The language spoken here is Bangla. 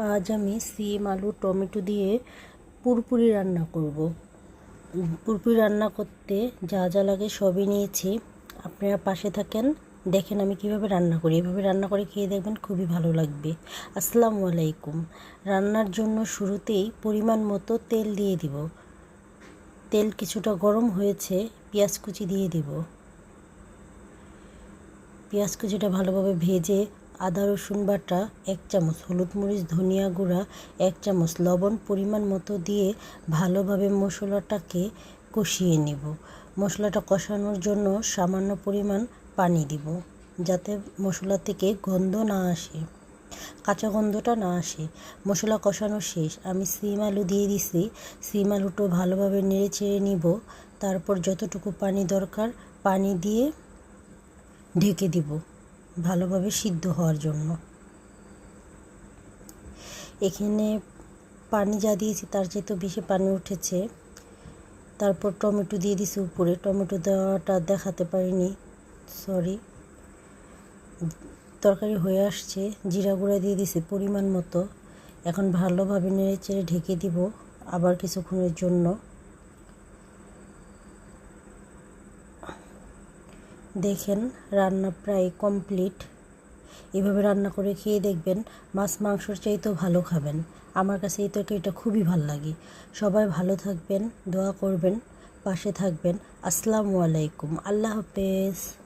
আজ আমি সিম, আলু, টমেটো দিয়ে পুরপুরি রান্না করব। পুরপুরি রান্না করতে যা যা লাগে সবই নিয়েছি। আপনারা পাশে থাকেন, দেখেন আমি কীভাবে রান্না করি। এভাবে রান্না করে খেয়ে দেখবেন খুবই ভালো লাগবে। আসসালামু আলাইকুম। রান্নার জন্য শুরুতেই পরিমাণ মতো তেল দিয়ে দিব। তেল কিছুটা গরম হয়েছে, পেঁয়াজ কুচি দিয়ে দিব। পেঁয়াজ কুচিটা ভালোভাবে ভেজে আদা, রসুন বাটা, এক চামচ হলুদ মরিচ, ধনিয়া গুঁড়া, এক চামচ লবণ পরিমাণ মতো দিয়ে ভালোভাবে মশলাটাকে কষিয়ে নিব। মশলাটা কষানোর জন্য সামান্য পরিমাণ পানি দিব যাতে মশলা থেকে গন্ধ না আসে, কাঁচা গন্ধটা না আসে। মশলা কষানো শেষ। আমি সিম আলু দিয়ে দিছি। সিম আলুটো ভালোভাবে নেড়ে চেড়ে নিব। তারপর যতটুকু পানি দরকার পানি দিয়ে ঢেকে দিব। ভালোভাবে সিদ্ধ হওয়ার জন্য। এখানে পানি যা দিয়েছি তার চেয়ে বেশি পানি উঠেছে। তারপর টমেটো দিয়ে দিছি উপরে। টমেটো দেওয়াটা দেখাতে পারিনি সরি তরকারি হয়ে আসছে, জিরা গুঁড়া দিয়ে দিছি পরিমাণ মতো। এখন ভালোভাবে নেড়ে চেড়ে ঢেকে দিব আবার কিছুক্ষণের জন্য। দেখেন, রান্না প্রায় কমপ্লিট এভাবে রান্না করে খেয়ে দেখবেন, মাছ মাংসর চাইতেও ভালো খাবেন। আমার কাছে এই তরকারিটা খুবই ভালো লাগে। সবাই ভালো থাকবেন, দোয়া করবেন, পাশে থাকবেন। আসসালামু আলাইকুম। আল্লাহ হাফেজ।